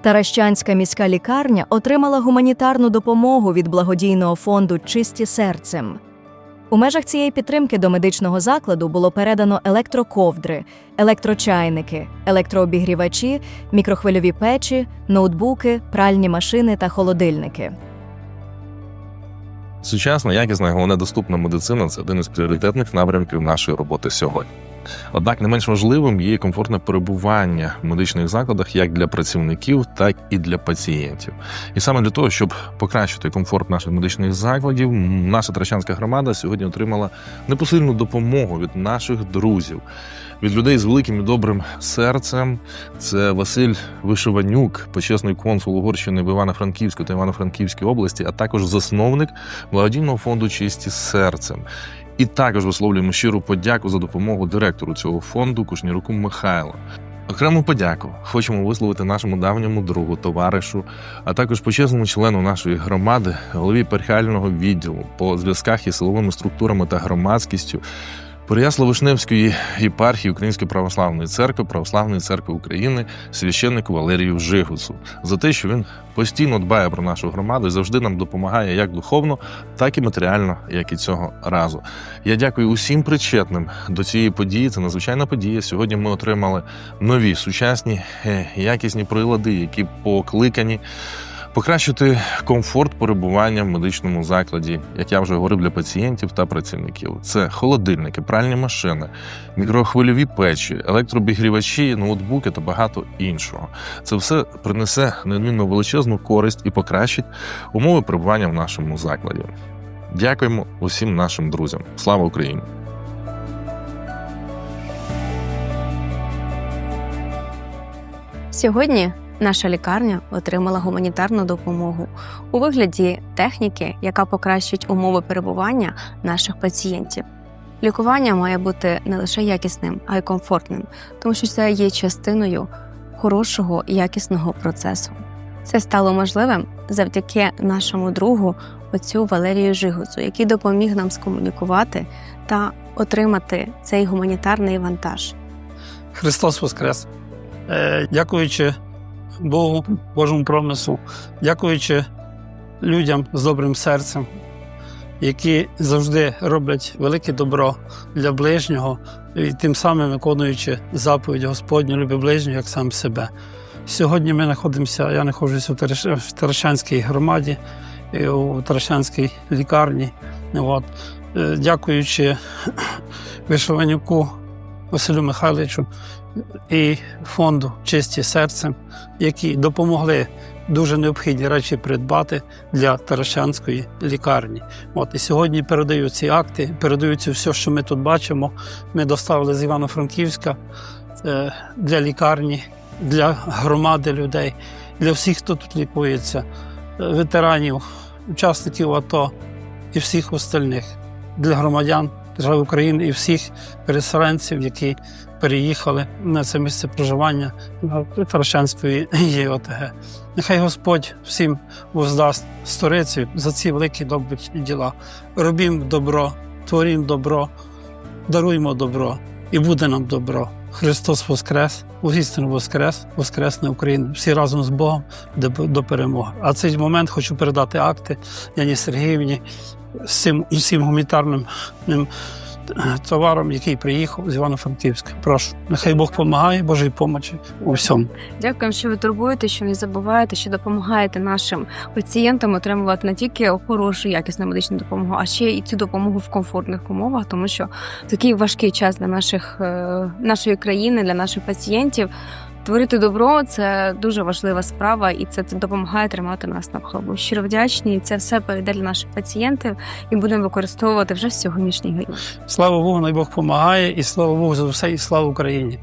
Таращанська міська лікарня отримала гуманітарну допомогу від благодійного фонду Чисті серцем. У межах цієї підтримки до медичного закладу було передано електроковдри, електрочайники, електрообігрівачі, мікрохвильові печі, ноутбуки, пральні машини та холодильники. Сучасна, якісна і головне доступна медицина це один із пріоритетних напрямків нашої роботи сьогодні. Однак не менш важливим є комфортне перебування в медичних закладах як для працівників, так і для пацієнтів. І саме для того, щоб покращити комфорт наших медичних закладів, наша Трачанська громада сьогодні отримала непосильну допомогу від наших друзів, від людей з великим і добрим серцем. Це Василь Вишиванюк, почесний консул Угорщини в Івано-Франківську та Івано-Франківській області, а також засновник благодійного фонду Чисті серцем. І також висловлюємо щиру подяку за допомогу директору цього фонду Кушніруку Михайлу. Окрему подяку хочемо висловити нашому давньому другу, товаришу, а також почесному члену нашої громади, голові перхального відділу по зв'язках із силовими структурами та громадськістю Переясло-Вишневської єпархії Української православної церкви, Православної церкви України, священнику Валерію Жигуцу за те, що він постійно дбає про нашу громаду і завжди нам допомагає як духовно, так і матеріально, як і цього разу. Я дякую усім причетним до цієї події. Це надзвичайна подія. Сьогодні ми отримали нові сучасні е, якісні прилади, які покликані. Покращити комфорт перебування в медичному закладі, як я вже говорив, для пацієнтів та працівників. Це холодильники, пральні машини, мікрохвильові печі, електробігрівачі, ноутбуки та багато іншого. Це все принесе неодмінно величезну користь і покращить умови перебування в нашому закладі. Дякуємо усім нашим друзям. Слава Україні! Сьогодні наша лікарня отримала гуманітарну допомогу у вигляді техніки, яка покращить умови перебування наших пацієнтів. Лікування має бути не лише якісним, а й комфортним, тому що це є частиною хорошого і якісного процесу. Це стало можливим завдяки нашому другу, отцю Валерію Жигуцу, який допоміг нам скомунікувати та отримати цей гуманітарний вантаж. Христос Воскрес! Е, Дякуючи Богу, Божому промислу, дякуючи людям з добрим серцем, які завжди роблять велике добро для ближнього і тим самим виконуючи заповідь Господню, люби ближнього як сам себе. Сьогодні ми знаходимося, я знаходжуся в Таращанській громаді, у Таращанській лікарні. От. Е, Дякуючи Вишиванюку Василю Михайловичу і фонду Чисті серцем, які допомогли дуже необхідні речі придбати для Таращанської лікарні. От і сьогодні передаю ці акти, передаю це все, що ми тут бачимо. Ми доставили з Івано-Франківська е, для лікарні, для громади людей, для всіх, хто тут лікується, е, ветеранів, учасників АТО і всіх остальних, для громадян держави України і всіх переселенців, які переїхали на це місце проживання на Таращанської ЄОТГ. Нехай Господь всім воздасть сторицю за ці великі добрі діла. Робімо добро, творімо добро, даруємо добро, і буде нам добро. Христос Воскрес, воістину Воскрес, Воскресне Україна. Всі разом з Богом до, перемоги. А цей момент хочу передати акти Яні Сергіївні з цим усім гуманітарним товаром, який приїхав з Івано-Франківська. Прошу, нехай Бог допомагає, Божої помочі у всьому. Дякуємо, що ви турбуєте, що не забуваєте, що допомагаєте нашим пацієнтам отримувати не тільки хорошу якісну медичну допомогу, а ще і цю допомогу в комфортних умовах, тому що такий важкий час для наших е, нашої країни, для наших пацієнтів. Творити добро це дуже важлива справа, і це допомагає тримати нас на плаву. Щиро вдячні. Це все перейде для наших пацієнтів і будемо використовувати вже з сьогоднішній годині. Слава Богу, най Бог допомагає, і слава Богу за все, і слава Україні.